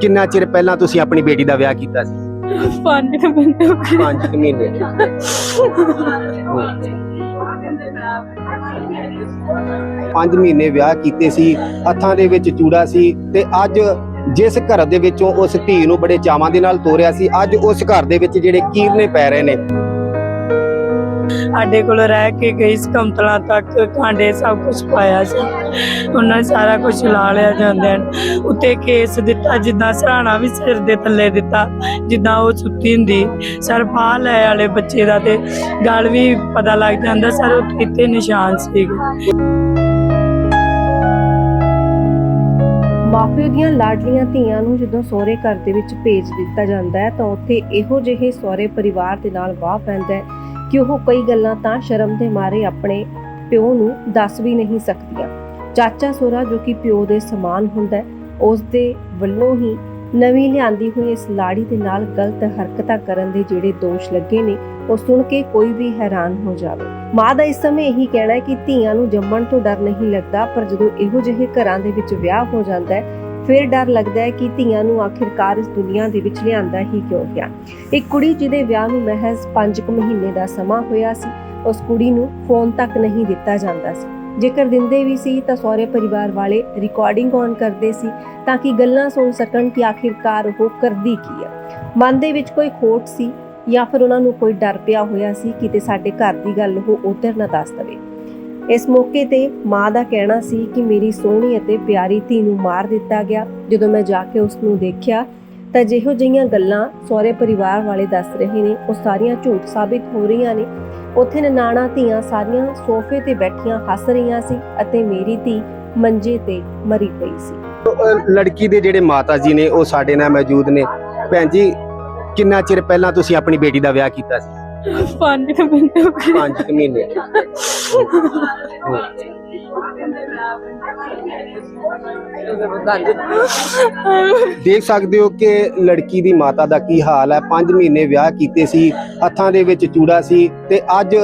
ਕਿੰਨਾ ਚਿਰ ਪਹਿਲਾਂ ਤੁਸੀਂ ਆਪਣੀ ਬੇਟੀ ਦਾ ਵਿਆਹ ਕੀਤਾ ਸੀ? ਪੰਜ ਕੁ ਮਹੀਨੇ ਹੋ ਗਏ। 5 ਮਹੀਨੇ। ਪੰਜ ਮਹੀਨੇ ਵਿਆਹ ਕੀਤੇ ਸੀ ਹੱਥਾਂ ਦੇ ਵਿੱਚ ਚੂੜਾ ਸੀ ਤੇ ਅੱਜ ਜਿਸ ਘਰ ਦੇ ਵਿੱਚੋਂ ਉਸ ਧੀ ਨੂੰ ਬੜੇ ਚਾਵਾਂ ਦੇ ਨਾਲ ਤੋਰਿਆ ਸੀ ਅੱਜ ਉਸ ਘਰ ਦੇ ਵਿੱਚ ਜਿਹੜੇ ਕੀਰਨੇ ਪੈ ਰਹੇ ਨੇ। ਸਾਡੇ ਕੋਲ ਰਹਿ ਕੇ ਗਈ ਸਕੰਤਲਾ ਤੱਕ, ਕਾਂਡੇ ਸਭ ਕੁਝ ਪਾਇਆ ਸੀ। ਉਹਨਾਂ ਸਾਰਾ ਕੁਝ ਲਾ ਲਿਆ ਜਾਂਦੇ ਹਨ। ਉੱਤੇ ਕੇਸ ਦਿੱਤਾ, ਜਿੱਦਾਂ ਸਰਾਣਾ ਵੀ ਸਿਰ ਦੇ ਥੱਲੇ ਦਿੱਤਾ, ਜਿੱਦਾਂ ਉਹ ਸੁੱਤੀ ਹੁੰਦੀ। ਸਰ ਫਾਹ ਲੈ ਵਾਲੇ ਬੱਚੇ ਦਾ ਤੇ ਗਲ ਵੀ ਪਤਾ ਲੱਗ ਜਾਂਦਾ, ਸਰ ਉਹ ਕਿਤੇ ਨਿਸ਼ਾਨ ਸੀਗੇ। ਮਾਪਿਓ ਦੀਆਂ ਲਾਡਲੀਆਂ ਧੀਆਂ ਨੂੰ ਜਦੋਂ ਸਹੁਰੇ ਘਰ ਦੇ ਵਿੱਚ ਭੇਜ ਦਿੱਤਾ ਜਾਂਦਾ ਹੈ, ਤਾਂ ਉੱਥੇ ਇਹੋ ਜਿਹੇ ਸਹੁਰੇ ਪਰਿਵਾਰ ਦੇ ਨਾਲ ਵਾਹ ਪੈਂਦਾ ਹੈ। ਕਿ ਉਹ ਕਈ ਗੱਲਾਂ ਤਾਂ ਸ਼ਰਮ ਦੇ ਮਾਰੇ ਆਪਣੇ ਪਿਓ ਨੂੰ ਦੱਸ ਵੀ ਨਹੀਂ ਸਕਦੀਆਂ। ਚਾਚਾ ਸੋਰਾ ਜੋ ਕਿ ਪਿਓ ਦੇ ਸਮਾਨ ਹੁੰਦਾ ਹੈ ਉਸ ਦੇ ਵੱਲੋਂ ਹੀ ਨਵੀਂ ਲਿਆਂਦੀ ਹੋਈ ਇਸ ਲਾੜੀ ਦੇ ਨਾਲ ਗਲਤ ਹਰਕਤਾਂ ਕਰਨ ਦੇ ਜਿਹੜੇ ਦੋਸ਼ ਲੱਗੇ ਨੇ, ਉਹ ਸੁਣ ਕੇ ਕੋਈ ਵੀ ਹੈਰਾਨ ਹੋ ਜਾਵੇ। ਮਾਂ ਦਾ ਇਸ ਸਮੇਂ ਇਹੀ ਕਹਿਣਾ ਹੈ ਕਿ ਧੀਆਂ ਨੂੰ ਜੰਮਣ ਤੋਂ ਡਰ ਨਹੀਂ ਲੱਗਦਾ, ਪਰ ਜਦੋਂ ਇਹੋ ਜਿਹੇ ਘਰਾਂ ਦੇ ਵਿੱਚ ਵਿਆਹ ਹੋ ਜਾਂਦਾ ਹੈ ਫਿਰ ਡਰ ਲੱਗਦਾ ਹੈ ਕਿ ਧੀਆਂ ਨੂੰ ਆਖਿਰਕਾਰ ਇਸ ਦੁਨੀਆ ਦੇ ਵਿੱਚ ਲਿਆਂਦਾ ਹੀ ਕਿਉਂ ਗਿਆ? ਇੱਕ ਕੁੜੀ ਜਿਹਦੇ ਵਿਆਹ ਨੂੰ ਮਹਿਜ਼ 5 ਕੁ ਮਹੀਨੇ ਦਾ ਸਮਾਂ ਹੋਇਆ ਸੀ, ਉਸ ਕੁੜੀ ਨੂੰ ਫੋਨ ਤੱਕ ਨਹੀਂ ਦਿੱਤਾ ਜਾਂਦਾ ਸੀ। ਜੇਕਰ ਦਿੰਦੇ ਵੀ ਸੀ ਤਾਂ ਸਹੁਰੇ ਪਰਿਵਾਰ ਵਾਲੇ ਰਿਕਾਰਡਿੰਗ ਔਨ ਕਰਦੇ ਸੀ ਤਾਂ ਕਿ ਗੱਲਾਂ ਸੁਣ ਸਕਣ ਕਿ ਆਖਿਰਕਾਰ ਉਹ ਕਰਦੀ ਕੀ ਹੈ ਮਨ ਦੇ ਵਿੱਚ ਕੋਈ ਖੋਟ ਸੀ ਜਾਂ ਫਿਰ ਉਹਨਾਂ ਨੂੰ ਕੋਈ ਡਰ ਪਿਆ ਹੋਇਆ ਸੀ ਕਿਤੇ ਸਾਡੇ ਘਰ ਦੀ ਗੱਲ ਉਹ ਉਧਰ ਨਾ ਦੱਸ ਦਵੇ। ਇਸ ਮੌਕੇ ਤੇ ਮਾਂ ਦਾ ਕਹਿਣਾ ਸੀ ਕਿ ਮੇਰੀ ਸੋਹਣੀ ਅਤੇ ਪਿਆਰੀ ਧੀ ਨੂੰ ਮਾਰ ਦਿੱਤਾ ਗਿਆ। ਜਦੋਂ ਮੈਂ ਜਾ ਕੇ ਉਸ ਨੂੰ ਦੇਖਿਆ, ਤਾਂ ਜਿਹੋ ਜਿਹੀਆਂ ਗੱਲਾਂ ਸਹੁਰੇ ਪਰਿਵਾਰ ਵਾਲੇ ਦੱਸ ਰਹੇ ਨੇ, ਉਹ ਸਾਰੀਆਂ ਝੂਠ ਸਾਬਿਤ ਹੋ ਰਹੀਆਂ ਨੇ। ਉੱਥੇ ਨਨਾਣਾ ਧੀਆਂ ਸਾਰੀਆਂ ਸੋਫੇ ਤੇ ਬੈਠੀਆਂ ਹੱਸ ਰਹੀਆਂ ਸੀ ਅਤੇ ਮੇਰੀ ਧੀ ਮੰਜੇ ਤੇ ਮਰੀ ਪਈ ਸੀ। ਲੜਕੀ ਦੇ ਜਿਹੜੇ ਮਾਤਾ ਜੀ ਨੇ, ਉਹ ਸਾਡੇ ਨਾਲ ਮੌਜੂਦ ਨੇ। ਭੈਣ ਜੀ, ਕਿੰਨਾ ਚਿਰ ਪਹਿਲਾਂ ਤੁਸੀਂ ਆਪਣੀ ਬੇਟੀ ਦਾ ਵਿਆਹ ਕੀਤਾ ਸੀ? ਪੰਜ ਕੁ ਮਹੀਨੇ ਹੋ ਗਏ। 5 ਮਹੀਨੇ। ਦੇਖ ਸਕਦੇ ਹੋ ਕਿ ਲੜਕੀ ਦੀ ਮਾਤਾ ਦਾ ਕੀ ਹਾਲ ਹੈ। 5 ਮਹੀਨੇ ਵਿਆਹ ਕੀਤੇ ਸੀ ਹੱਥਾਂ ਦੇ ਵਿੱਚ ਚੂੜਾ ਸੀ ਤੇ ਅੱਜ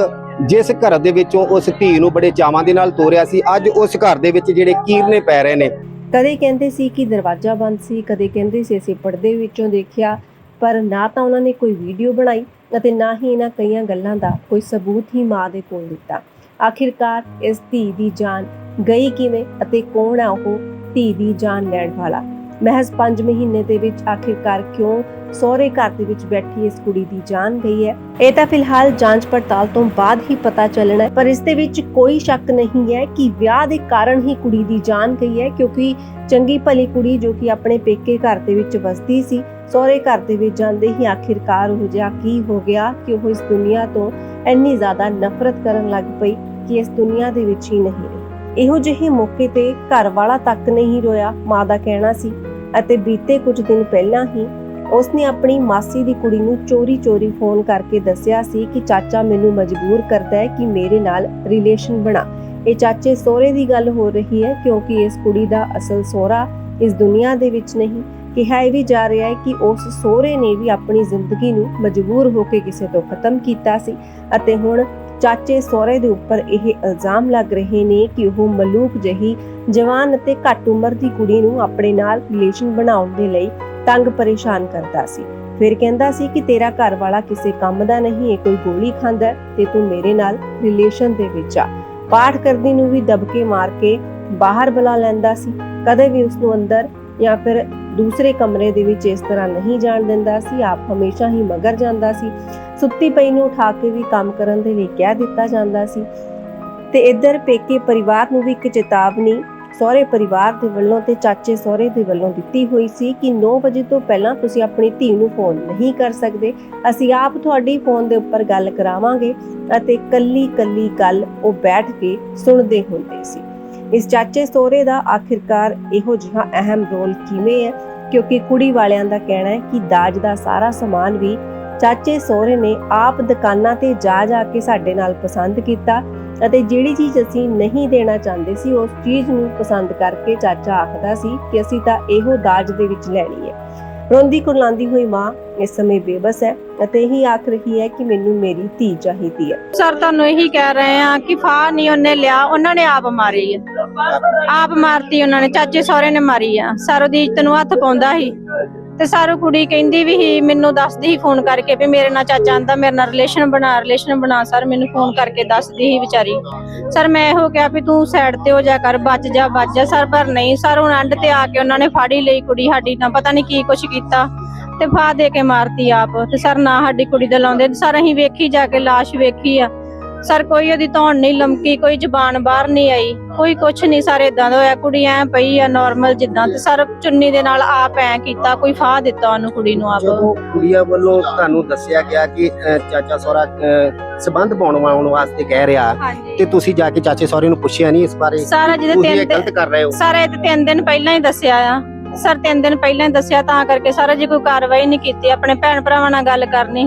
ਜਿਸ ਘਰ ਦੇ ਵਿੱਚੋਂ ਉਸ ਧੀ ਨੂੰ ਬੜੇ ਚਾਵਾਂ ਦੇ ਨਾਲ ਤੋਰਿਆ ਸੀ ਅੱਜ ਉਸ ਘਰ ਦੇ ਵਿੱਚ ਜਿਹੜੇ ਕੀਰਨੇ ਪੈ ਰਹੇ ਨੇ। ਕਦੇ ਕਹਿੰਦੇ ਸੀ ਕਿ ਦਰਵਾਜ਼ਾ ਬੰਦ ਸੀ ਕਦੇ ਕਹਿੰਦੇ ਸੀ ਅਸੀਂ ਪਰਦੇ ਵਿੱਚੋਂ ਦੇਖਿਆ ਪਰ ਨਾ ਤਾਂ ਉਹਨਾਂ ਨੇ ਕੋਈ ਵੀਡੀਓ ਬਣਾਈ। ਅਤੇ ਨਾ ਹੀ ਇਹਨਾਂ ਕਈਆਂ ਗੱਲਾਂ ਦਾ ਕੋਈ ਸਬੂਤ ਹੀ ਮਾਂ ਦੇ ਕੋਲ ਦਿੱਤਾ। ਆਖਿਰਕਾਰ ਇਸ ਧੀ ਦੀ ਜਾਨ ਗਈ ਕਿਵੇਂ ਅਤੇ ਕੌਣ ਆ ਉਹ? ਧੀ ਦੀ ਜਾਨ ਲੈਣ ਵਾਲਾ। ਮਹਿਜ਼ 5 ਮਹੀਨੇ ਦੇ ਵਿੱਚ ਆਖਿਰਕਾਰ ਕਿਉਂ ਸਹੁਰੇ ਘਰ ਦੇ ਵਿੱਚ ਬੈਠੀ ਇਸ ਕੁੜੀ ਦੀ ਜਾਨ ਗਈ ਹੈ? ਇਹ ਤਾਂ ਫਿਲਹਾਲ ਜਾਂਚ ਪੜਤਾਲ ਤੋਂ ਬਾਅਦ ਹੀ ਪਤਾ ਚੱਲਣਾ ਹੈ, ਪਰ ਇਸ ਦੇ ਵਿੱਚ ਕੋਈ ਸ਼ੱਕ ਨਹੀਂ ਹੈ ਕਿ ਵਿਆਹ ਦੇ ਕਾਰਨ ਹੀ ਕੁੜੀ ਦੀ ਜਾਨ ਗਈ ਹੈ, ਕਿਉਂਕਿ ਚੰਗੀ ਭਲੀ ਕੁੜੀ ਜੋ ਕਿ ਆਪਣੇ ਪੇਕੇ ਘਰ ਦੇ ਵਿੱਚ ਵਸਦੀ ਸੀ, ਸਹੁਰੇ ਘਰ ਦੇ ਵਿੱਚ ਜਾਂਦੇ ਹੀ ਆਖਿਰਕਾਰ ਉਹ ਜਿਹਾ ਕੀ ਹੋ ਗਿਆ ਕਿ ਉਹ ਇਸ ਦੁਨੀਆ ਤੋਂ ਇੰਨੀ ਜ਼ਿਆਦਾ ਨਫ਼ਰਤ ਕਰਨ ਲੱਗ ਪਈ ਕਿ ਇਸ ਦੁਨੀਆ ਦੇ ਵਿੱਚ ਹੀ ਨਹੀਂ ਰਹੀ। ਇਹੋ ਜਿਹੇ ਮੌਕੇ ਤੇ ਘਰ ਵਾਲਾ ਤੱਕ ਨਹੀਂ ਰੋਇਆ, ਮਾਂ ਦਾ ਕਹਿਣਾ ਸੀ ਅਤੇ ਬੀਤੇ ਕੁਝ ਦਿਨ ਪਹਿਲਾਂ ਹੀ ਉਸਨੇ ਆਪਣੀ ਮਾਸੀ ਦੀ ਕੁੜੀ ਨੂੰ ਚੋਰੀ-ਚੋਰੀ ਫੋਨ ਕਰਕੇ ਦੱਸਿਆ ਸੀ ਕਿ ਚਾਚਾ ਮੈਨੂੰ ਮਜਬੂਰ ਕਰਦਾ ਹੈ ਕਿ ਮੇਰੇ ਨਾਲ ਰਿਲੇਸ਼ਨ ਬਣਾ। ਇਹ ਚਾਚੇ ਸਹੁਰੇ ਦੀ ਗੱਲ ਹੋ ਰਹੀ ਹੈ ਕਿਉਂਕਿ ਇਸ ਕੁੜੀ ਦਾ ਅਸਲ ਸਹੁਰਾ ਇਸ ਦੁਨੀਆ ਦੇ ਵਿੱਚ ਨਹੀਂ। ਕਿਹਾ ਇਹ ਵੀ ਜਾ ਰਿਹਾ ਹੈ ਕਿ ਉਸ ਸਹੁਰੇ ਨੇ ਵੀ ਆਪਣੀ ਜ਼ਿੰਦਗੀ ਨੂੰ ਮਜਬੂਰ ਹੋ ਕੇ ਕਿਸੇ ਤੋਂ ਖਤਮ ਕੀਤਾ ਸੀ ਅਤੇ ਹੁਣ ਚਾਚੇ ਸਹੁਰੇ ਦੇ ਉੱਪਰ ਇਹ ਇਲਜ਼ਾਮ ਲੱਗ ਰਹੇ ਨੇ ਕਿ ਉਹ ਮਲੂਕ ਜਹੀ ਜਵਾਨ ਅਤੇ ਘੱਟ ਉਮਰ ਦੀ ਕੁੜੀ ਨੂੰ ਆਪਣੇ ਨਾਲ ਰਿਲੇਸ਼ਨ ਬਣਾਉਣ ਦੇ ਲਈ ਤੰਗ ਪਰੇਸ਼ਾਨ ਕਰਦਾ ਸੀ। ਫਿਰ ਕਹਿੰਦਾ ਸੀ ਕਿ ਤੇਰਾ ਘਰ ਵਾਲਾ ਕਿਸੇ ਕੰਮ ਦਾ ਨਹੀਂ ਹੈ ਕੋਈ ਗੋਲੀ ਖਾਂਦਾ ਤੇ ਤੂੰ ਮੇਰੇ ਨਾਲ ਰਿਲੇਸ਼ਨ ਦੇ ਵਿੱਚ ਆ। ਪਾਠ ਕਰਦੀ ਨੂੰ ਵੀ ਦਬਕੇ ਮਾਰ ਕੇ ਬਾਹਰ ਬੁਲਾ ਲੈਂਦਾ ਸੀ। ਕਦੇ ਵੀ ਉਸ ਨੂੰ ਅੰਦਰ ਜਾਂ ਫਿਰ ਦੂਸਰੇ ਕਮਰੇ ਦੇ ਵਿੱਚ ਇਸ ਤਰ੍ਹਾਂ ਨਹੀਂ ਜਾਣ ਦਿੰਦਾ ਸੀ। ਆਪ ਹਮੇਸ਼ਾ ਹੀ ਮਗਰ ਜਾਂਦਾ ਸੀ। ਸੁੱਤੀ ਪਈ ਨੂੰ ਉਠਾ ਕੇ ਵੀ ਕੰਮ ਕਰਨ ਦੇ ਲਈ ਕਹਿ ਦਿੱਤਾ ਜਾਂਦਾ ਸੀ। ਤੇ ਇੱਧਰ ਪੇਕੇ ਪਰਿਵਾਰ ਨੂੰ ਵੀ ਇੱਕ ਚੇਤਾਵਨੀ ਸਹੁਰੇ ਪਰਿਵਾਰ ਦੇ ਵੱਲੋਂ ਤੇ ਚਾਚੇ ਸਹੁਰੇ ਦੇ ਵੱਲੋਂ ਦਿੱਤੀ ਹੋਈ ਸੀ ਕਿ 9 ਵਜੇ ਤੋਂ ਪਹਿਲਾਂ ਤੁਸੀਂ ਆਪਣੀ ਧੀ ਨੂੰ ਫੋਨ ਨਹੀਂ ਕਰ ਸਕਦੇ। ਅਸੀਂ ਆਪ ਤੁਹਾਡੀ ਫੋਨ ਦੇ ਉੱਪਰ ਗੱਲ ਕਰਾਵਾਂਗੇ ਅਤੇ ਕੱਲੀ ਕੱਲੀ ਗੱਲ ਉਹ ਬੈਠ ਕੇ ਸੁਣਦੇ ਹੁੰਦੇ ਸੀ। ਇਸ ਚਾਚੇ ਸਹੁਰੇ ਦਾ ਆਖਿਰਕਾਰ ਇਹੋ ਜਿਹਾ ਅਹਿਮ ਰੋਲ ਕਿਵੇਂ ਹੈ? ਕਿਉਂਕਿ ਕੁੜੀ ਵਾਲਿਆਂ ਦਾ ਕਹਿਣਾ ਹੈ ਕਿ ਦਾਜ ਦਾ ਸਾਰਾ ਸਮਾਨ ਵੀ ਚਾਚੇ ਸਹੁਰੇ ਨੇ ਆਪ ਦੁਕਾਨਾਂ ਤੇ ਜਾ ਜਾ ਕੇ ਸਾਡੇ ਨਾਲ ਪਸੰਦ ਕੀਤਾ। ਅਤੇ ਜਿਹੜੀ ਚੀਜ਼ ਅਸੀਂ ਨਹੀਂ ਦੇਣਾ ਚਾਹੁੰਦੇ ਸੀ, ਉਸ ਚੀਜ਼ ਨੂੰ ਪਸੰਦ ਕਰਕੇ ਚਾਚਾ ਆਖਦਾ ਸੀ ਕਿ ਅਸੀਂ ਤਾਂ ਇਹੋ ਦਾਜ ਦੇ ਵਿੱਚ ਲੈਣੀ ਹੈ। ਰੋਂਦੀ ਕੁਰਲਾਉਂਦੀ ਹੋਈ ਮਾਂ ਇਸ ਸਮੇਂ ਬੇਬਸ ਹੈ ਅਤੇ ਇਹੀ ਆਖ ਰਹੀ ਹੈ ਕਿ ਮੈਨੂੰ ਮੇਰੀ ਧੀ ਚਾਹੀਦੀ ਹੈ। ਸਰ, ਤੁਹਾਨੂੰ ਇਹੀ ਕਹਿ ਰਹੇ ਆ ਕਿ ਫਾ ਨਹੀਂ ਉਹਨੇ ਲਿਆ, ਉਹਨਾਂ ਨੇ ਆਪ ਮਾਰੀ ਆ ਆਪ ਮਾਰਤੀ ਉਹਨਾਂ ਨੇ, ਚਾਚੇ ਸਹੁਰੇ ਨੇ ਮਾਰੀ ਆ। ਸਰ, ਉਹਦੀ ਇੱਜ਼ਤ ਨੂੰ ਹੱਥ ਪਾਉਂਦਾ ਸੀ? ਤੇ ਸਾਰੂ ਕੁੜੀ ਕਹਿੰਦੀ ਵੀ ਸੀ ਮੈਨੂੰ ਦੱਸਦੀ ਸੀ ਫੋਨ ਕਰਕੇ ਵੀ ਮੇਰੇ ਨਾਲ ਚਾਚਾ ਆਂਦਾ, ਮੇਰੇ ਨਾਲ ਰਿਲੇਸ਼ਨ ਬਣਾ ਰਿਲੇਸ਼ਨ ਬਣਾ ਸਰ, ਮੈਨੂੰ ਫੋਨ ਕਰਕੇ ਦੱਸਦੀ ਹੀ ਵਿਚਾਰੀ। ਸਰ, ਮੈਂ ਇਹੋ ਕਿਹਾ ਵੀ ਤੂੰ ਸਾਈਡ ਤੇ ਹੋ ਜਾ ਕਰ, ਬਚ ਜਾ ਬਚ ਜਾ ਸਰ, ਪਰ ਨਹੀਂ ਸਰ, ਹੁਣ ਐਂਡ ਤੇ ਆ ਕੇ ਉਹਨਾਂ ਨੇ ਫਾੜੀ ਲਈ ਕੁੜੀ ਸਾਡੀ ਨਾਲ ਪਤਾ ਨਹੀਂ ਕੀ ਕੁਛ ਕੀਤਾ ਤੇ ਫਾ ਦੇ ਕੇ ਮਾਰਤੀ ਆਪ ਤੇ ਸਰ, ਨਾ ਸਾਡੀ ਕੁੜੀ ਦੇ ਲਾਉਂਦੇ ਸਰ, ਅਸੀਂ ਵੇਖੀ ਜਾ ਕੇ, ਲਾਸ਼ ਵੇਖੀ ਆ। ਸਰ ਕੋਈ ਉਹਦੀ ਧੌਣ ਨਹੀਂ ਲਮਕੀ ਕੋਈ ਜ਼ਬਾਨ ਬਾਹਰ ਨਹੀਂ ਆਈ ਕੋਈ ਕੁਛ ਨਹੀਂ ਸਰ ਇਦਾਂ ਦਾ ਹੋਇਆ। ਕੁੜੀ ਐ ਪਈ ਆ ਨਾਰਮਲ ਜਿੱਦਾਂ ਤੇ ਸਰ ਚੁੰਨੀ ਦੇ ਨਾਲ ਆਪ ਐ ਕੀਤਾ ਕੋਈ ਫਾਹ ਦਿੱਤਾ ਉਹਨੂੰ ਕੁੜੀ ਨੂੰ ਆਪ। ਜਦੋਂ ਕੁੜੀਆਂ ਵੱਲੋਂ ਤੁਹਾਨੂੰ ਦੱਸਿਆ ਗਿਆ ਕਿ ਚਾਚਾ ਸਹੁਰਾ ਅ, ਸਬੰਧ ਪਾਉਣ ਵਾਸਤੇ ਕਹਿ ਰਿਹਾ ਹਾਂਜੀ। ਤੇ ਤੁਸੀਂ ਜਾ ਕੇ ਚਾਚੇ ਸਹੁਰੇ ਨੂੰ ਪੁੱਛਿਆ ਨਹੀਂ ਇਸ ਬਾਰੇ? ਸਾਰਾ ਜਿਹਦੇ ਤੁਸੀਂ ਇਹ ਤਿੰਨ ਗਲਤ ਕਰ ਰਹੇ ਹੋ। ਸਰ ਇਹ ਤੇ ਤਿੰਨ ਦਿਨ ਪਹਿਲਾਂ ਹੀ ਦੱਸਿਆ ਆ। ਸਰ ਤਿੰਨ ਦਿਨ ਪਹਿਲਾਂ ਹੀ ਦੱਸਿਆ ਤਾਂ ਕਰਕੇ ਸਰ ਜੀ ਕੋਈ ਕਾਰਵਾਈ ਨਹੀਂ ਕੀਤੀ ਆਪਣੇ ਭੈਣ ਭਰਾਵਾਂ ਨਾਲ ਗੱਲ ਕਰਨੀ।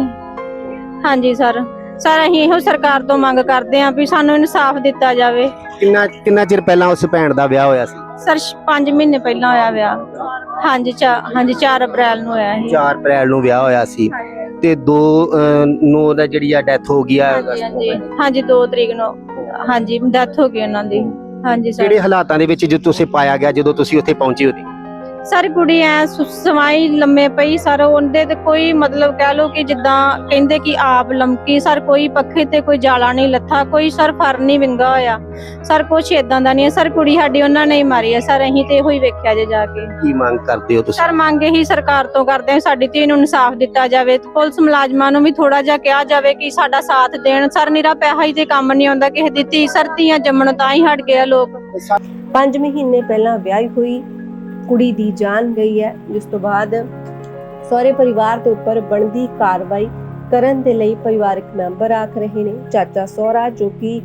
ਹਾਂਜੀ ਸਰ। ਸਰ ਅਸੀਂ ਇਹੋ ਸਰਕਾਰ ਤੋਂ ਮੰਗ ਕਰਦੇ ਹਾਂ ਵੀ ਸਾਨੂੰ ਇਨਸਾਫ ਦਿੱਤਾ ਜਾਵੇ। ਕਿੰਨਾ ਕਿੰਨਾ ਚਿਰ ਪਹਿਲਾਂ ਉਸ ਭੈਣ ਦਾ ਵਿਆਹ ਹੋਇਆ ਸੀ? ਸਰ 5 ਮਹੀਨੇ ਪਹਿਲਾਂ ਹੋਇਆ ਵਿਆਹ। ਹਾਂਜੀ ਚਾ ਹਾਂਜੀ 4 ਅਪ੍ਰੈਲ ਨੂੰ ਹੋਇਆ ਸੀ। 4 ਅਪ੍ਰੈਲ ਨੂੰ ਵਿਆਹ ਹੋਇਆ ਸੀ ਤੇ 2 ਨੂੰ ਦਾ ਜਿਹੜੀ ਆ ਡੈਥ ਹੋ ਗਈ ਆ ਹਾਂਜੀ ਹਾਂਜੀ। ਹਾਂਜੀ 2 ਤਰੀਕ ਨੂੰ ਹਾਂਜੀ ਡੈਥ ਹੋ ਗਈ ਉਹਨਾਂ ਦੀ। ਹਾਂਜੀ ਸਰ। ਕਿਹੜੇ ਹਾਲਾਤਾਂ ਦੇ ਵਿੱਚ ਜਦੋਂ ਤੁਸੀਂ ਪਾਇਆ ਗਿਆ ਜਦੋਂ ਤੁਸੀਂ ਉੱਥੇ ਪਹੁੰਚੇ ਉਹਦੇ ਸਰ ਕੁੜੀ ਐ ਸੁ- ਸਵਾਈ ਲੰਮੇ ਪਈ ਸਰ ਉਹਦੇ ਤੇ ਕੋਈ ਮਤਲਬ ਕਹਿ ਲੋ ਕਿ ਜਿੱਦਾਂ ਕਹਿੰਦੇ ਕਿ ਆਪ ਲਮਕੀ ਸਰ ਕੋਈ ਪੱਖੇ ਤੇ ਕੋਈ ਜਾਲਾ ਨਹੀਂ ਲੱਥਾ ਕੋਈ ਸਰ ਫਰ ਨਹੀਂ ਵਿੰਗਾ ਹੋਇਆ। ਸਰ ਕੁਛ ਇਦਾਂ ਦਾ ਨਹੀਂ ਹੈ। ਸਰ ਕੁੜੀ ਸਾਡੀ ਉਹਨਾਂ ਨੇ ਹੀ ਮਾਰੀ ਹੈ। ਸਰ ਅਸੀਂ ਤੇ ਇਹੋ ਹੀ ਵੇਖਿਆ ਜੇ ਜਾ ਕੇ। ਕੀ ਮੰਗ ਕਰਦੇ ਹੋ ਤੁਸੀਂ? ਸਰ ਮੰਗ ਹੀ ਸਰਕਾਰ ਤੋਂ ਕਰਦੇ ਹਾਂ ਸਾਡੀ ਧੀ ਨੂੰ ਇਨਸਾਫ ਦਿੱਤਾ ਜਾਵੇ। ਤੇ ਪੁਲਿਸ ਮੁਲਾਜ਼ਮਾਂ ਨੂੰ ਵੀ ਥੋੜਾ ਜਿਹਾ ਕਿਹਾ ਜਾਵੇ ਕਿ ਸਾਡਾ ਸਾਥ ਦੇਣ। ਸਰ ਨਿਰਾ ਪੈਸਾ ਹੀ ਤੇ ਕੰਮ ਨਹੀਂ ਆਉਂਦਾ ਕਿਸੇ ਦੀ ਧੀ। ਸਰ ਧੀਆਂ ਜੰਮਣ ਤਾਂ ਹੀ ਹਟ ਗਏ ਆ ਲੋਕ। 5 ਮਹੀਨੇ ਪਹਿਲਾਂ ਵਿਆਹੀ ਹੋਈ। ਕੁੜੀ ਦੀ ਜਾਨ ਗਈ ਹੈ, ਜਿਸ ਤੋਂ ਬਾਅਦ ਸਹੁਰੇ ਪਰਿਵਾਰ ਦੇ ਉੱਪਰ ਬਣਦੀ ਕਾਰਵਾਈ ਕਰਨ ਦੇ ਲਈ ਪਰਿਵਾਰਕ ਮੈਂਬਰ ਆਖ ਰਹੇ ਨੇ। ਚਾਚਾ ਸਹੁਰਾ ਜੋ ਕਿ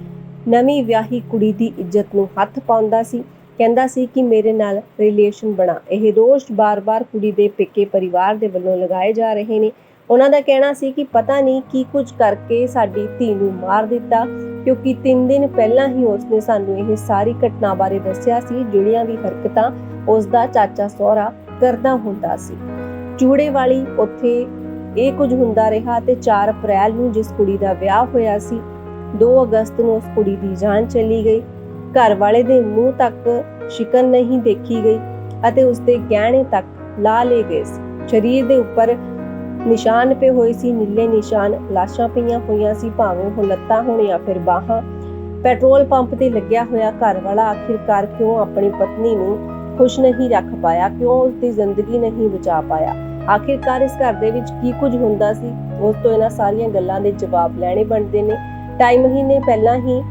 ਨਵੀਂ ਵਿਆਹੀ ਕੁੜੀ ਦੀ ਇੱਜ਼ਤ ਨੂੰ ਹੱਥ ਪਾਉਂਦਾ ਸੀ, ਕਹਿੰਦਾ ਸੀ ਕਿ ਮੇਰੇ ਨਾਲ ਰਿਲੇਸ਼ਨ ਬਣਾ। ਇਹ ਦੋਸ਼ ਬਾਰ-ਬਾਰ ਕੁੜੀ ਦੇ ਪਿੱਕੇ ਪਰਿਵਾਰ ਦੇ ਵੱਲੋਂ ਲਗਾਏ ਜਾ ਰਹੇ ਨੇ। ਉਹਨਾਂ ਦਾ ਕਹਿਣਾ ਸੀ ਕਿ ਪਤਾ ਨਹੀਂ ਕੀ ਕੁਝ ਕਰਕੇ ਸਾਡੀ ਧੀ ਨੂੰ ਮਾਰ ਦਿੱਤਾ, ਕਿਉਂਕਿ 3 ਦਿਨ ਪਹਿਲਾਂ ਹੀ ਉਸਨੇ ਸਾਨੂੰ ਇਹ ਸਾਰੀ ਘਟਨਾ ਬਾਰੇ ਦੱਸਿਆ ਸੀ, ਜਿਹੜੀਆਂ ਵੀ ਹਰਕਤਾਂ ਉਸ ਦਾ ਚਾਚਾ ਸਹੁਰਾ ਕਰਦਾ ਹੁੰਦਾ ਸੀ। ਚੂੜੇ ਵਾਲੀ ਉੱਥੇ ਇਹ ਕੁਝ ਹੁੰਦਾ ਰਿਹਾ ਤੇ 4 ਅਪ੍ਰੈਲ ਨੂੰ ਜਿਸ ਕੁੜੀ ਦਾ ਵਿਆਹ ਹੋਇਆ ਸੀ 2 ਅਗਸਤ ਨੂੰ ਉਸ ਕੁੜੀ ਦੀ ਜਾਨ ਚਲੀ ਗਈ। ਘਰ ਵਾਲੇ ਦੇ ਮੂੰਹ ਤੱਕ ਸ਼ਿਕਨ ਨਹੀਂ ਦੇਖੀ ਗਈ ਅਤੇ ਉਸ ਦੇ ਗਹਿਣੇ ਤੱਕ ਲਾ ਲਏ ਗਏ ਸਰੀਰ ਦੇ ਉੱਪਰ ਨਿਸ਼ਾਨ ਪਏ ਹੋਏ ਸੀ, ਨੀਲੇ ਨਿਸ਼ਾਨ ਲਾਸ਼ਾਂ ਪਈਆਂ ਹੋਈਆਂ ਸੀ, ਭਾਵੇਂ ਉਹ ਲੱਤਾਂ ਹੋਣ ਜਾਂ ਫਿਰ ਬਾਹਾਂ। ਪੈਟਰੋਲ ਪੰਪ ਤੇ ਲੱਗਿਆ ਹੋਇਆ ਘਰ ਵਾਲਾ ਆਖਿਰਕਾਰ ਕਿਉਂ ਆਪਣੀ ਪਤਨੀ ਨੂੰ ਖੁਸ਼ ਨਹੀਂ ਰੱਖ ਪਾਇਆ, ਕਿਉਂ ਉਸ ਦੀ ਜ਼ਿੰਦਗੀ ਨਹੀਂ ਬਚਾ ਪਾਇਆ? ਆਖਿਰਕਾਰ ਇਸ ਘਰ ਦੇ ਵਿੱਚ ਕੀ ਕੁਝ ਹੁੰਦਾ ਸੀ? ਉਸ ਤੋਂ ਇਹਨਾਂ ਸਾਰੀਆਂ ਗੱਲਾਂ ਦੇ ਜਵਾਬ ਲੈਣੇ ਬਣਦੇ ਨੇ। ਢਾਈ ਮਹੀਨੇ ਪਹਿਲਾਂ ਹੀ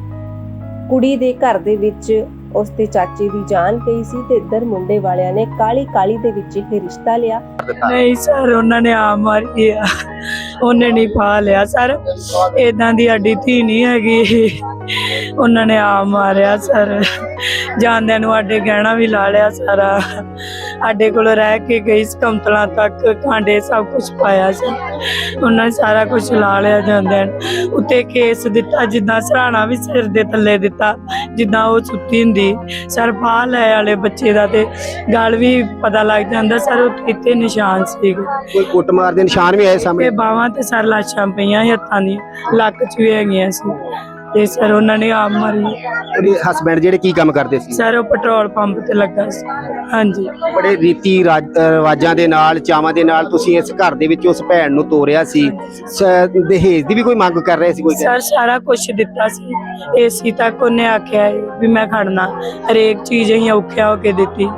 ਕੁੜੀ ਦੇ ਘਰ ਦੇ ਵਿੱਚ ਉਸ ਦੇ ਚਾਚੇ ਦੀ ਜਾਨ ਗਈ ਸੀ ਤੇ ਇੱਧਰ ਮੁੰਡੇ ਵਾਲਿਆਂ ਨੇ ਕਾਲੀ ਕਾਲੀ ਦੇ ਵਿੱਚ ਇਹ ਰਿਸ਼ਤਾ ਲਿਆ। ਨਹੀਂ ਸਰ, ਉਹਨਾਂ ਨੇ ਆ ਮਾਰੀ ਆ। ਉਹਨੇ ਨਹੀਂ ਪਾ ਲਿਆ ਸਰ। ਇਦਾਂ ਦੀ ਸਾਡੀ ਧੀ ਨਹੀਂ ਹੈਗੀ। ਉਹਨਾਂ ਨੇ ਆ ਮਾਰਿਆ ਸਰ। ਜਾਂਦਿਆਂ ਨੂੰ ਸਾਡੇ ਗਹਿਣਾ ਵੀ ਲਾ ਲਿਆ ਸਾਰਾ। ਸਾਡੇ ਕੋਲ ਰਹਿ ਕੇ ਗਈ ਸਕੰਤਲਾਂ ਤੱਕ ਕਾਂਡੇ ਸਭ ਕੁਝ ਪਾਇਆ ਸੀ। ਉਹਨਾਂ ਨੇ ਸਾਰਾ ਕੁਝ ਲਾ ਲਿਆ ਜਾਂਦਿਆਂ ਉੱਤੇ ਕੇਸ ਦਿੱਤਾ ਜਿੱਦਾਂ ਸਰਾਣਾ ਵੀ ਸਿਰ ਦੇ ਥੱਲੇ ਦਿੱਤਾ ਜਿੱਦਾਂ ਉਹ ਸੁੱਤੀ ਹੁੰਦੀ। ਸਰ ਫਾਹ ਲੈ ਵਾਲੇ ਬੱਚੇ ਦਾ ਤੇ ਗੱਲ ਵੀ ਪਤਾ ਲੱਗ ਜਾਂਦਾ ਸਰ ਉਹ ਕਿਤੇ ਨਿਸ਼ਾਨ ਸੀ। ਕੋਈ ਕੁੱਟਮਾਰ ਦੇ ਨਿਸ਼ਾਨ ਵੀ ਆਏ ਤੇ ਸਾਹਮਣੇ ਬਾਹਾਂ ਤੇ ਸਰ ਲਾਸ਼ਾਂ ਪਈਆਂ ਹੱਥਾਂ ਦੀਆਂ ਲੱਕ 'ਚ ਵੀ ਹੈਗੀਆਂ ਸੀ। ਤੇ ਸਰ ਉਹਨਾਂ ਨੇ ਆਪ ਮਾਰੀ। ਉਹਦੇ ਹਸਬੰਡ ਜਿਹੜੇ ਕੀ ਕੰਮ ਕਰਦੇ ਸੀ? ਸਰ ਉਹ ਪੈਟਰੋਲ ਪੰਪ ਤੇ ਲੱਗਾ ਸੀ। ਹਾਂਜੀ। ਬੜੇ ਰੀਤੀ ਰਾਜ- ਰਿਵਾਜਾਂ ਦੇ ਨਾਲ ਚਾਵਾਂ ਦੇ ਨਾਲ ਤੁਸੀਂ ਇਸ ਘਰ ਦੇ ਵਿੱਚ ਉਸ ਭੈਣ ਨੂੰ ਤੋਰਿਆ ਸੀ। ਸ- ਦਹੇਜ ਦੀ ਵੀ ਕੋਈ ਮੰਗ ਕਰ ਰਹੇ ਸੀ ਕੋਈ ਸਰ ਸਾਰਾ ਕੁਝ ਦਿੱਤਾ ਸੀ। ਏਸੀ ਤੱਕ ਉਹਨੇ ਆਖਿਆ ਵੀ ਮੈਂ ਖੜਨਾ। ਹਰੇਕ ਚੀਜ਼ ਅਸੀਂ ਔਖਿਆ ਹੋ ਕੇ ਦਿੱਤੀ।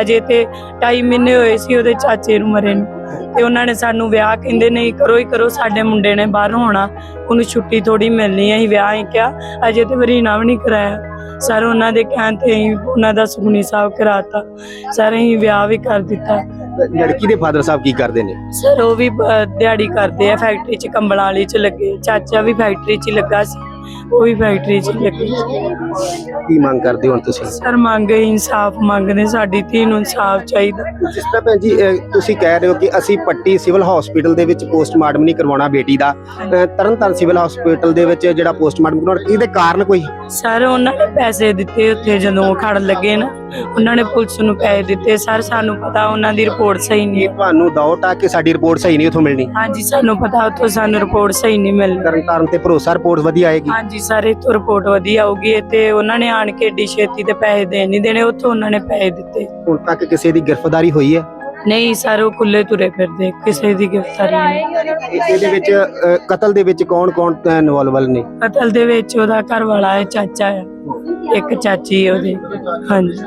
ਅਜੇ ਤੇ ਢਾਈ ਮਹੀਨੇ ਹੋਏ ਸੀ ਉਹਦੇ ਚਾਚੇ ਨੂੰ ਮਰੇ ਨੂੰ ਤੇ ਉਹਨਾਂ ਨੇ ਸਾਨੂੰ ਵਿਆਹ ਕਹਿੰਦੇ ਨਹੀਂ ਕਰੋ ਹੀ ਕਰੋ ਸਾਡੇ ਮੁੰਡੇ ਨੇ ਬਾਹਰ ਹੋਣਾ ਉਹਨੂੰ ਛੁੱਟੀ ਥੋੜੀ ਮਿਲਣੀ ਹੈ ਅਸੀਂ ਵਿਆਹ ਹੀ ਕਿਹਾ ਅਜੇ ਤੇ ਵਰੀਨਾ ਵੀ ਨਹੀਂ ਕਰਾਇਆ। ਸਰ ਉਹਨਾਂ ਦੇ ਕਹਿਣ ਤੇ ਅਸੀਂ ਉਹਨਾਂ ਦਾ ਸੁਖਨੀ ਸਾਹਿਬ ਕਰਾਤਾ। ਸਰ ਅਸੀਂ ਵਿਆਹ ਵੀ ਕਰ ਦਿੱਤਾ। ਲੜਕੀ ਦੇ ਫਾਦਰ ਸਾਹਿਬ ਕੀ ਕਰਦੇ ਨੇ? ਸਰ ਉਹ ਵੀ ਅਹ, ਦਿਹਾੜੀ ਕਰਦੇ ਆ ਫੈਕਟਰੀ 'ਚ ਕੰਬਲਾਂ ਵਾਲੀ 'ਚ ਲੱਗੇ ਚਾਚਾ ਵੀ ਫੈਕਟਰੀ 'ਚ ਹੀ ਲੱਗਾ ਸੀ। ਉਹ ਵੀ ਫੈਕਟਰੀ 'ਚ ਹੀ ਲੱਗੇ। ਕੀ ਮੰਗ ਕਰਦੇ ਹੋ ਹੁਣ ਤੁਸੀਂ? ਸਰ ਮੰਗੇ ਇਨਸਾਫ ਮੰਗਦੇ ਸਾਡੀ ਧੀ ਨੂੰ ਇਨਸਾਫ ਚਾਹੀਦਾ। ਜਿਸ ਤਰ੍ਹਾਂ ਭੈਣ ਜੀ ਤੁਸੀਂ ਕਹਿ ਰਹੇ ਹੋ ਕਿ ਅਸੀਂ ਪੱਟੀ ਸਿਵਲ ਹਸਪੀਟਲ ਦੇ ਵਿੱਚ ਪੋਸਟਮਾਰਟਮ ਨਹੀਂ ਕਰਵਾਉਣਾ ਬੇਟੀ ਦਾ। ਅ, ਤਰਨਤਾਰਨ ਸਿਵਲ ਹਸਪੀਟਲ ਦੇ ਵਿੱਚ ਜਿਹੜਾ ਪੋਸਟਮਾਰਟਮ ਕਰਵਾਉਣਾ ਇਹਦੇ ਕਾਰਨ ਕੋਈ? ਸਰ ਉਹਨਾਂ ਨੇ ਪੈਸੇ ਦਿੱਤੇ ਉੱਥੇ ਜਦੋਂ ਖੜ ਲੱਗੇ ਨਾ। ਉਹਨਾਂ ਨੇ ਪੁਲਿਸ ਨੂੰ ਪੈਸੇ ਦਿੱਤੇ। ਸਰ ਸਾਨੂੰ ਪਤਾ ਉਹਨਾਂ ਦੀ ਰਿਪੋਰਟ ਸਹੀ ਨਹੀਂ। ਇਹ ਹੈ। ਤੁਹਾਨੂੰ ਡਾਊਟ ਆ ਕਿ ਸਾਡੀ ਰਿਪੋਰਟ ਸਹੀ ਨਹੀਂ ਉਥੋਂ ਮਿਲਣੀ? ਹਾਂਜੀ ਸਾਨੂੰ ਪਤਾ ਉੱਥੋਂ ਸਾਨੂੰ ਰਿਪੋਰਟ ਸਹੀ ਨਹੀਂ ਮਿਲਣੀ। ਤਰਨਤਾਰਨ ਤੇ ਭਰੋਸਾ ਰਿਪੋਰਟ ਵਧੀਆ ਆਏਗੀ? ਹਾਂਜੀ ਸਰ ਇੱਥੋਂ ਰਿਪੋਰਟ ਵਧੀਆ ਆਊਗੀ ਤੇ ਉਹਨਾਂ ਨੇ ਆਣ ਕੇ ਏਡੀ ਛੇਤੀ ਤੇ ਪੈਸੇ ਦੇਣ ਨਹੀਂ ਦੇਣੇ ਉੱਥੋਂ ਉਹਨਾਂ ਨੇ ਪੈਸੇ ਦਿੱਤੇ। ਹੁਣ ਤੱਕ ਕਿਸੇ ਦੀ ਗ੍ਰਿਫਤਾਰੀ ਹੋਈ ਹੈ? ਨਹੀਂ ਸਰ ਉਹ ਕੁੱਲੇ ਤੁਰੇ ਫਿਰਦੇ ਕਿਸੇ ਦੀ ਗ੍ਰਿਫਤਾਰੀ ਨਹੀਂ। ਇਹ- ਇਹਦੇ ਵਿੱਚ ਅ, ਕਤਲ ਦੇ ਵਿੱਚ ਕੌਣ ਕੌਣ ਇਨਵੋਲਵਲ ਨੇ? ਕਤਲ ਦੇ ਵਿੱਚ ਉਹਦਾ ਘਰ ਵਾਲਾ ਹੈ ਚਾਚਾ ਹੈ। ਇੱਕ ਚਾਚੀ ਹੈ ਉਹਦੀ। ਹਾਂਜੀ।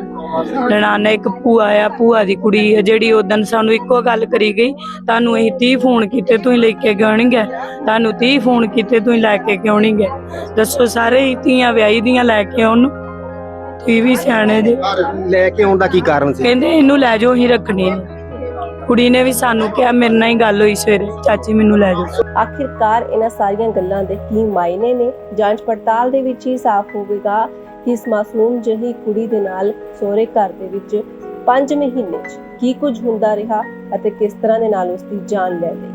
ਨਨਾਣਾ ਇੱਕ ਭੂਆ ਆ ਭੂਆ ਦੀ ਕੁੜੀ ਹੈ ਜਿਹੜੀ ਉਦੋਂ ਸਾਨੂੰ ਇੱਕੋ ਗੱਲ ਕਰੀ ਗਈ ਤੁਹਾਨੂੰ ਅਸੀਂ 30 ਫੋਨ ਕੀਤੇ ਤੁਸੀਂ ਲੈ ਕੇ ਕਿਉਂ ਨਹੀਂ ਗਏ? ਤੁਹਾਨੂੰ 30 ਫੋਨ ਕੀਤੇ ਤੁਸੀਂ ਲੈ ਕੇ ਕਿਉਂ ਨਹੀਂ ਗਏ? ਦੱਸੋ ਸਾਰੇ ਹੀ ਧੀਆਂ ਵਿਆਹੀ ਦੀਆਂ ਲੈ ਕੇ ਉਹਨੂੰ ਤੁਸੀਂ ਵੀ ਸਿਆਣੇ ਜੇ। ਲੈ ਕੇ ਆਉਣ ਦਾ ਕੀ ਕਾਰਨ ਸੀ? ਕਹਿੰਦੇ ਇਹਨੂੰ ਲੈ ਜਾਓ ਅਸੀਂ ਰੱਖਣੀ ਨਹੀਂ ਕੁੜੀ ਨੇ ਵੀ ਸਾਨੂੰ ਕਿਹਾ ਮੇਰੇ ਨਾਲ ਹੀ ਗੱਲ ਹੋਈ ਸਵੇਰੇ। ਚਾਚੀ ਮੈਨੂੰ ਲੈ ਜਾਓ। ਆਖਿਰਕਾਰ ਇਹਨਾਂ ਸਾਰੀਆਂ ਗੱਲਾਂ ਦੇ ਕੀ ਮਾਇਨੇ ਨੇ? ਜਾਂਚ ਪੜਤਾਲ ਦੇ ਵਿੱਚ ਹੀ ਸਾਫ਼ ਹੋਵੇਗਾ ਕਿ ਇਸ ਮਾਸੂਮ ਜਿਹੀ ਕੁੜੀ ਦੇ ਨਾਲ ਸਹੁਰੇ ਘਰ ਦੇ ਵਿੱਚ 5 ਮਹੀਨੇ 'ਚ ਕੀ ਕੁਝ ਹੁੰਦਾ ਰਿਹਾ ਅਤੇ ਕਿਸ ਤਰ੍ਹਾਂ ਦੇ ਨਾਲ ਉਸ ਦੀ ਜਾਨ ਲੈ ਲਈ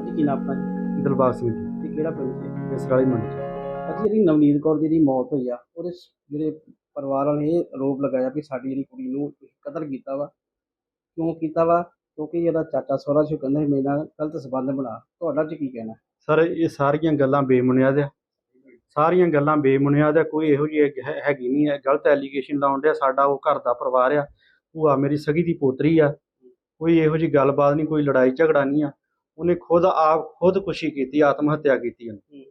ਅੱਜ ਕੀ ਨਾਮ ਆਪਣਾ ਜੀ? ਦਿਲਬਾਗ ਸਿੰਘ ਜੀ। ਤੇ ਕਿਹੜਾ ਪਿੰਡ ਸੀ ਇਸ ਵਾਲੀ ਮੰਡੀ ਅੱਜ ਜਿਹੜੀ ਨਵਨੀਤ ਕੌਰ ਦੀ ਜਿਹੜੀ ਮੌਤ ਹੋਈ ਆ ਉਹਦੇ ਸ- ਜਿਹੜੇ ਪਰਿਵਾਰ ਵਾਲੇ ਇਹ ਆਰੋਪ ਲਗਾਇਆ ਵੀ ਸਾਡੀ ਜਿਹੜੀ ਕੁੜੀ ਨੂੰ ਤੁਸੀਂ ਕਤਲ ਕੀਤਾ ਵਾ। ਕਿਉਂ ਕੀਤਾ ਵਾ? ਕਿਉਂਕਿ ਜਿਹੜਾ ਚਾਚਾ ਸਹੁਰਾ ਸੀ ਉਹ ਕਹਿੰਦਾ ਸੀ ਮੇਰੇ ਨਾਲ ਗਲਤ ਸਬੰਧ ਬਣਾ। ਤੁਹਾਡਾ ਚ ਕੀ ਕਹਿਣਾ? ਸਰ ਇਹ ਸਾਰੀਆਂ ਗੱਲਾਂ ਬੇਬੁਨਿਆਦ ਆ। ਸਾਰੀਆਂ ਗੱਲਾਂ ਬੇਬੁਨਿਆਦ ਆ ਕੋਈ ਇਹੋ ਜਿਹੀ ਹੈ- ਹੈਗੀ ਨਹੀਂ ਹੈ ਗਲਤ ਐਲੀਗੇਸ਼ਨ ਲਾਉਣ ਡਿਆ ਸਾਡਾ ਉਹ ਘਰ ਦਾ ਪਰਿਵਾਰ ਆ। ਭੂਆ ਮੇਰੀ ਸਗੀ ਦੀ ਪੋਤਰੀ ਆ। ਕੋਈ ਇਹੋ ਜਿਹੀ ਗੱਲਬਾਤ ਨਹੀਂ ਕੋਈ ਲੜਾਈ ਝਗੜਾ ਨਹੀਂ ਆ। ਉਹਨੇ ਖੁਦ ਆਪ ਖੁਦਕੁਸ਼ੀ ਕੀਤੀ ਆਤਮ ਹੱਤਿਆ ਕੀਤੀ ਉਹਨੇ।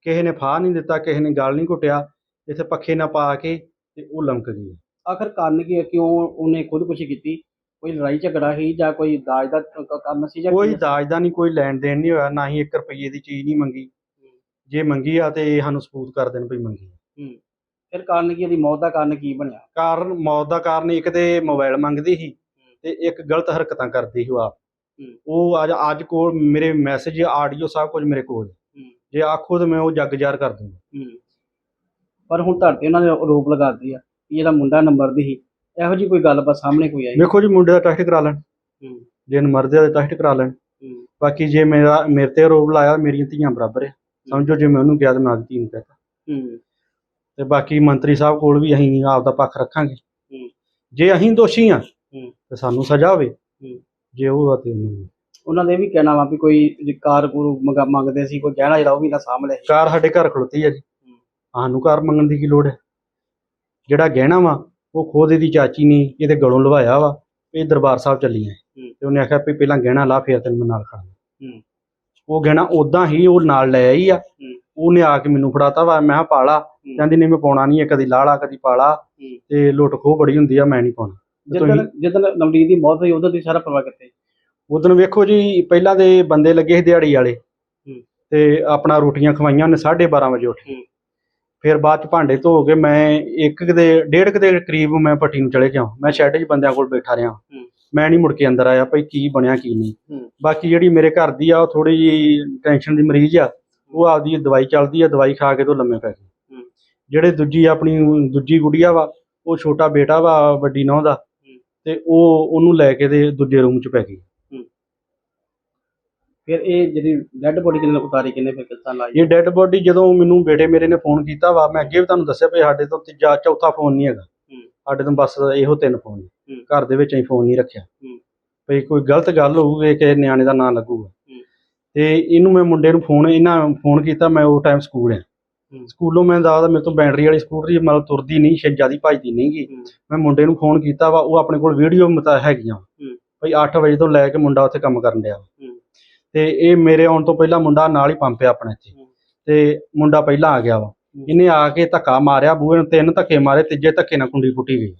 ਕਿਸੇ ਨੇ ਫਾਹ ਨਹੀਂ ਦਿੱਤਾ ਕਿਸੇ ਨੇ ਗਲ ਨਹੀਂ ਘੁੱਟਿਆ। ਇੱਥੇ ਪੱਖੇ ਨਾ ਪਾ ਕੇ ਤੇ ਉਹ ਲਮਕ ਗਈ ਆਖਰ ਕਾਰਨ ਕੀ ਹੈ ਕਿਉਂ ਉਹਨੇ ਖੁਦਕੁਸ਼ੀ ਕੀਤੀ? ਕੋਈ ਲੜਾਈ ਝਗੜਾ ਸੀ ਜਾਂ ਕੋਈ ਦਾਜ ਦਾ ਕ- ਕੰਮ ਸੀ ਜਾਂ ਕੋਈ ਕੀ? ਦਾਜ ਦਾ ਨਹੀਂ ਕੋਈ ਲੈਣ ਦੇਣ ਨਹੀਂ ਹੋਇਆ ਨਾ ਹੀ 1 ਰੁਪਏ ਦੀ ਚੀਜ਼ ਨਹੀਂ ਮੰਗੀ ਜੇ ਮੰਗੀ ਆ ਤੇ ਇਹ ਸਾਨੂੰ ਸਬੂਤ ਕਰ ਦੇਣ ਵੀ ਮੰਗੀ ਆ। ਫਿਰ ਕਾਰਨ ਕੀ ਉਹਦੀ ਮੌਤ ਦਾ ਕਾਰਨ ਕੀ ਬਣਿਆ ਕਾਰਨ ਮੌਤ ਦਾ ਕਾਰਨ ਇੱਕ ਤੇ ਮੋਬਾਈਲ ਮੰਗਦੀ ਸੀ ਤੇ ਇੱਕ ਗਲਤ ਹਰਕਤਾਂ ਕਰਦੀ ਸੀ ਉਹ ਆਪ ਹੂੰ। ਉਹ ਅੱਜ ਅੱਜ ਕੋਲ ਮੇਰੇ ਮੈਸੇਜ ਆਡੀਓ ਸਭ ਕੁਝ ਮੇਰੇ ਕੋਲ ਹੈ। ਹੂੰ। ਜੇ ਆਖੋ ਤਾਂ ਮੈਂ ਉਹ ਜੱਗ ਜ਼ਾਹਰ ਕਰ ਦੂੰਗਾ ਹੂੰ। ਪਰ ਹੁਣ ਧਰਤੇ ਉਹਨਾਂ ਨੇ ਆਰੋਪ ਲਗਾਤੀ ਆ ਕਿ ਜਿਹੜਾ ਮੁੰਡਾ ਨੰਬਰ ਦੀ ਸੀ ਇਹੋ ਜੀ ਕੋਈ ਗੱਲਬਾਤ ਸਾਹਮਣੇ ਕੋਈ ਆਈ? ਵੇਖੋ ਜੀ ਮੁੰਡੇ ਦਾ ਟੈਸਟ ਕਰਾ ਲੈਣ। ਹੂੰ। ਜੇ ਮਰਦੇ ਦਾ ਟੈਸਟ ਕਰਾ ਲੈਣ। ਹੂੰ। ਬਾਕੀ ਜੇ ਮੇਰਾ ਮੇਰੇ ਤੇ ਆਰੋਪ ਲਾਇਆ ਮੇਰੀਆਂ ਧੀਆਂ ਬਰਾਬਰ ਹੈ। ਸਮਝੋ ਜੇ ਮੈਂ ਉਹਨੂੰ ਕਿਹਾ ਤਾਂ ਮੈਂ ਆਪਦੀ ਧੀ ਨੂੰ ਕਹਤਾ। ਹੂੰ। ਤੇ ਬਾਕੀ ਮੰਤਰੀ ਸਾਹਿਬ ਕੋਲ ਵੀ ਅਸੀਂ ਆਪ ਦਾ ਪੱਖ ਰੱਖਾਂਗੇ। ਹੂੰ। ਜੇ ਅਸੀਂ ਦੋਸ਼ੀ ਆ। ਤੇ ਸਾਨੂੰ ਸਜ਼ਾ ਹੋਵੇ। ਜੇ ਉਹ ਆ ਤੇ ਉਹਨਾਂ ਨੂੰ ਉਹਨਾਂ ਦੇ ਇਹ ਵੀ ਕਹਿਣਾ ਵਾ ਵੀ ਕੋਈ ਕਾਰ ਗੁਰੂ ਮੰਗਦੇ ਸੀ ਕੋਈ ਗਹਿਣਾ ਜਿਹੜਾ ਉਹ ਵੀ ਨਾ ਲਿਆ ਕਾਰ ਸਾਡੇ ਘਰ ਖਲੋਤੀ ਹੈ ਜੀ। ਸਾਨੂੰ ਕਾਰ ਮੰਗਣ ਦੀ ਕੀ ਲੋੜ ਹੈ ਜਿਹੜਾ ਗਹਿਣਾ ਵਾ ਉਹ ਖੁਦ ਇਹਦੀ ਚਾਚੀ ਨੇ ਇਹਦੇ ਗਲੋਂ ਲਵਾਇਆ ਵਾ ਇਹ ਦਰਬਾਰ ਸਾਹਿਬ ਚੱਲੀ ਹੈ। ਤੇ ਉਹਨੇ ਆਖਿਆ ਵੀ ਪਹਿਲਾਂ ਗਹਿਣਾ ਲਾ ਫਿਰ ਤੈਨੂੰ ਮੈਂ ਨਾਲ ਖੜਾਂਗਾ ਹੂੰ। ਉਹ ਗਹਿਣਾ ਉਦਾਂ ਹੀ ਉਹ ਨਾਲ ਲੈ ਆਈ ਆ। ਉਹਨੇ ਆ ਕੇ ਮੈਨੂੰ ਫੜਾਤਾ ਵਾ ਮੈਂ ਪਾਲਾ। ਕਹਿੰਦੀ ਨਹੀਂ ਮੈਂ ਪਾਉਣਾ ਨਹੀਂ ਕਦੀ ਲਾਲਾ ਕਦੀ ਪਾਲਾ। ਤੇ ਲੁੱਟ ਖੋਹ ਬੜੀ ਹੁੰਦੀ ਆ ਮੈਂ ਨਹੀਂ ਪਾਉਣਾ। ਜਦੋਂ ਜਦੋਂ ਨਵਨੀਤ ਦੀ ਮੌਤ ਹੋਈ ਉਦੋਂ ਦੀ ਸਾਰਾ ਪਰਿਵਾਰ ਕਿੱਥੇ? ਉਦੋਂ ਵੇਖੋ ਜੀ ਪਹਿਲਾਂ ਦੇ ਬੰਦੇ ਲੱਗੇ ਸੀ ਦਿਹਾੜੀ ਵਾਲੇ। ਤੇ ਆਪਣਾ ਰੋਟੀਆਂ ਖਵਾਈਆਂ ਉਹਨੇ 12:30 ਵਜੇ ਉੱਠ। ਫਿਰ ਬਾਅਦ ਚ ਭਾਂਡੇ ਧੋ ਕੇ ਮੈਂ ਇੱਕ ਕੁ ਦੇ ਡੇਢ ਕੁ ਦੇ ਕਰੀਬ ਮੈਂ ਪੱਟੀ ਨੂੰ ਚਲੇ ਗਿਆ। ਮੈਂ ਸ਼ੈੱਡ 'ਚ ਬੰਦਿਆਂ ਕੋਲ ਬੈਠਾ ਰਿਹਾ। ਮੈਂ ਨਹੀਂ ਮੁੜ ਕੇ ਅੰਦਰ ਆਇਆ ਭਈ ਕੀ ਬਣਿਆ ਕੀ ਨਹੀਂ। ਹੂੰ। ਬਾਕੀ ਜਿਹੜੀ ਮੇਰੇ ਘਰ ਦੀ ਆ ਉਹ ਥੋੜੀ ਜੀ ਟੈਨਸ਼ਨ ਦੀ ਮਰੀਜ਼ ਆ ਉਹ ਆਪਦੀ ਦਵਾਈ ਚੱਲਦੀ ਆ ਦਵਾਈ ਖਾ ਕੇ ਤੋਂ ਲੰਮੇ ਪੈ ਗਏ। ਹੂੰ। ਜਿਹੜੇ ਦੂਜੀ ਆਪਣੀ ਦੂਜੀ ਗੁੜੀਆ ਵਾ ਉਹ ਛੋਟਾ ਬੇਟਾ ਵਾ ਵੱਡੀ ਨੌਂ ਦਾ ਤੇ ਉਹ ਉਹਨੂੰ ਲੈ ਕੇ ਦੇ ਦੂਜੇ ਰੂਮ 'ਚ ਪੈ ਗਈ। ਫਿਰ ਇਹ ਜਿਹੜੀ ਡੈੱਡ ਬੋਡੀ ਕਿੰਨੇ ਉਤਾਰੀ ਕਿੰਨੇ ਫਿਰ ਕਿੱਦਾਂ ਲਾਈ ਇਹ ਡੈੱਡ ਬੋਡੀ ਜਦੋਂ ਮੈਨੂੰ ਬੇਟੇ ਮੇਰੇ ਨੇ ਫੋਨ ਕੀਤਾ ਵਾ ਮੈਂ ਅੱਗੇ ਵੀ ਤੁਹਾਨੂੰ ਦੱਸਿਆ ਵੀ ਸਾਡੇ ਤੋਂ ਤੀਜਾ ਚੌਥਾ ਫੋਨ ਨਹੀਂ ਹੈਗਾ ਸਾਡੇ ਤੋਂ ਬਸ ਇਹੋ ਤਿੰਨ ਫੋਨ ਨੇ। ਘਰ ਦੇ ਵਿੱਚ ਅਸੀਂ ਫੋਨ ਨਹੀਂ ਰੱਖਿਆ। ਭਈ ਕੋਈ ਗਲਤ ਗੱਲ ਹੋਊਗੀ ਕਿ ਨਿਆਣੇ ਦਾ ਨਾਂ ਲੱਗੂਗਾ। ਤੇ ਇਹਨੂੰ ਮੈਂ ਮੁੰਡੇ ਨੂੰ ਫੋਨ ਇਹਨਾਂ ਫੋਨ ਕੀਤਾ ਮੈਂ ਉਹ ਟਾਈਮ ਸਕੂਲ ਆ। ਸਕੂਲੋਂ ਮੈਂ ਦੱਸਦਾ ਮੇਰੇ ਤੋਂ ਬੈਟਰੀ ਵਾਲੀ ਸਕੂਟਰੀ ਮਤਲਬ ਤੁਰਦੀ ਨਹੀਂ ਸ਼ੇ ਜਿਆਦੀ ਭੱਜਦੀ ਨਹੀਂਗੀ। ਮੈਂ ਮੁੰਡੇ ਨੂੰ ਫੋਨ ਕੀਤਾ ਵਾ ਉਹ ਆਪਣੇ ਕੋਲ ਵੀਡੀਓ ਮਤਾ ਹੈਗੀਆਂ ਭਈ 8 ਵਜੇ ਤੋਂ ਲੈ ਕੇ ਮੁੰਡਾ ਉੱਥੇ ਕੰਮ ਕਰਨ ਡਿਆ। ਤੇ ਇਹ ਮੇਰੇ ਆਉਣ ਤੋਂ ਪਹਿਲਾਂ ਮੁੰਡਾ ਨਾਲ ਹੀ ਪੰਪਿਆ ਆਪਣੇ ਇੱਥੇ। ਤੇ ਮੁੰਡਾ ਪਹਿਲਾਂ ਆ ਗਿਆ ਵਾ। ਇਹਨੇ ਆ ਕੇ ਧੱਕਾ ਮਾਰਿਆ ਬੂਹੇ ਨੂੰ ਤਿੰਨ ਧੱਕੇ ਮਾਰੇ ਤੀਜੇ ਧੱਕੇ ਨਾਲ ਕੁੰਡੀ ਫੁੱਟੀ ਗਈ।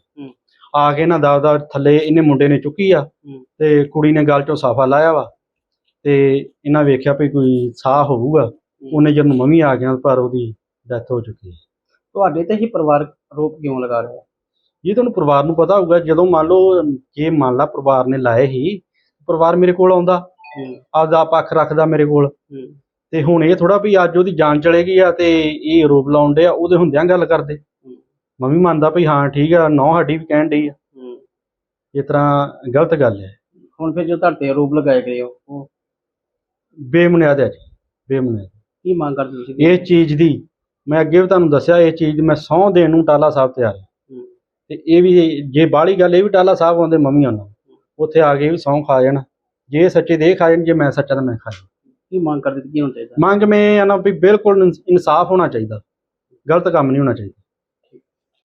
ਆ ਕੇ ਨਾ ਦਾ ਦਾ ਥੱਲੇ ਇਹਨੇ ਮੁੰਡੇ ਨੇ ਚੁੱਕੀ ਆ। ਤੇ ਕੁੜੀ ਨੇ ਗਲ ਚੋਂ ਸਾਫਾ ਲਾਇਆ ਵਾ। ਤੇ ਇਹਨਾਂ ਵੇਖਿਆ ਵੀ ਕੋਈ ਸਾਹ ਹੋਊਗਾ। ਉਹਨੇ ਜਦੋਂ ਮੰਮੀ ਆ ਗਿਆ ਪਰ ਉਹਦੀ ਡੈਥ ਹੋ ਚੁੱਕੀ ਹੈ। ਤੁਹਾਡੇ ਤੇ ਹੀ ਪਰਿਵਾਰ ਆਰੋਪ ਕਿਉਂ ਲਗਾ ਰਿਹਾ ਜੇ ਤੁਹਾਨੂੰ ਪਰਿਵਾਰ ਨੂੰ ਪਤਾ ਹੋਊਗਾ ਜਦੋਂ ਮੰਨ ਲਓ ਜੇ ਮੰਨ ਲਾ ਪਰਿਵਾਰ ਨੇ ਲਾਏ ਹੀ ਪਰਿਵਾਰ ਮੇਰੇ ਕੋਲ ਆਉਂਦਾ। ਆਪਦਾ ਪੱਖ ਰੱਖਦਾ ਮੇਰੇ ਕੋਲ। ਤੇ ਹੁਣ ਇਹ ਥੋੜਾ ਵੀ ਅੱਜ ਉਹਦੀ ਜਾਨ ਚਲੇਗੀ ਆ ਤੇ ਇਹ ਆਰੋਪ ਲਾਉਣ ਡਿਆ ਉਹਦੇ ਹੁੰਦਿਆਂ ਗੱਲ ਕਰਦੇ। ਮੈਂ ਵੀ ਮੰਨਦਾ ਵੀ ਹਾਂ ਠੀਕ ਆ ਨੌ ਸਾਡੀ ਵੀ ਕਹਿਣ ਡਈ ਆ। ਇਸ ਤਰ੍ਹਾਂ ਗਲਤ ਗੱਲ ਹੈ ਹੁਣ ਫਿਰ ਜੋ ਤੁਹਾਡੇ ਤੇ ਆਰੋਪ ਲਗਾਏ ਗਏ ਉਹ ਬੇਬੁਨਿਆਦ ਹੈ ਜੀ ਬੇਬੁਨਿਆਦ ਕੀ ਮੰਗ ਕਰਦੇ ਤੁਸੀਂ? ਇਹ ਚੀਜ਼ ਦੀ ਮੈਂ ਅੱਗੇ ਵੀ ਤੁਹਾਨੂੰ ਦੱਸਿਆ ਇਹ ਚੀਜ਼ ਦੀ ਮੈਂ ਸਹੁੰ ਦੇਣ ਨੂੰ ਟਾਲਾ ਸਾਹਿਬ ਤਿਆਰ ਹਾਂ ਹੂੰ। ਤੇ ਇਹ ਵੀ ਜੇ ਬਾਹਲੀ ਗੱਲ ਇਹ ਵੀ ਟਾਲਾ ਸਾਹਿਬ ਆਉਂਦੇ ਮੰਮੀ ਆਉਣਾ ਉੱਥੇ ਆ ਕੇ ਵੀ ਸਹੁੰ ਖਾ ਜਾਣ। ਜੇ ਸੱਚੇ ਦੇ ਖਾ ਜਾਣ ਜੇ ਮੈਂ ਸੱਚਾ ਤਾਂ ਮੈਂ ਖਾ ਜਾਣਾ ਕੀ ਮੰਗ ਕਰਦੇ ਕੀ ਹੋਣਾ ਚਾਹੀਦਾ? ਮੰਗ ਮੈਂ ਆ ਨਾ ਵੀ ਬਿਲਕੁਲ ਇਨਸਾਫ ਹੋਣਾ ਚਾਹੀਦਾ। ਗਲਤ ਕੰਮ ਨਹੀਂ ਹੋਣਾ ਚਾਹੀਦਾ।